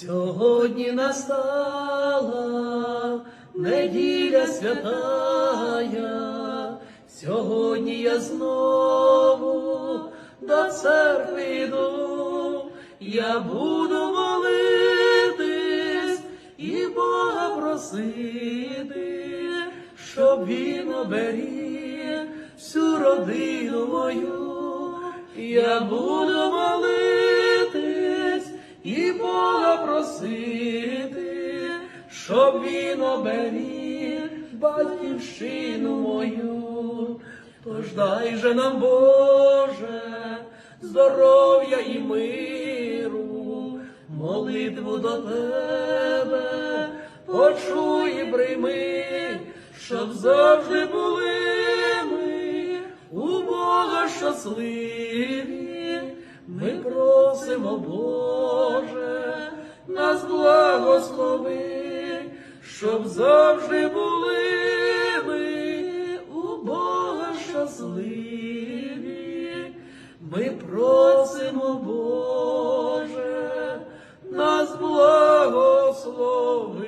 Сьогодні настала неділя святая, сьогодні я знову до церкви йду, я буду молитись і Бога просити, щоб він оберіг всю родину мою. Я буду молитись просити, щоб він оберіг батьківщину мою. Тож дай же нам, Боже, здоров'я і миру, молитву до тебе, почуй і прийми, щоб завжди були ми у Бога щасливі. Ми просимо, Боже, нас благослови, щоб завжди були ми у Бога щасливі. Ми просимо, Боже, нас благослови.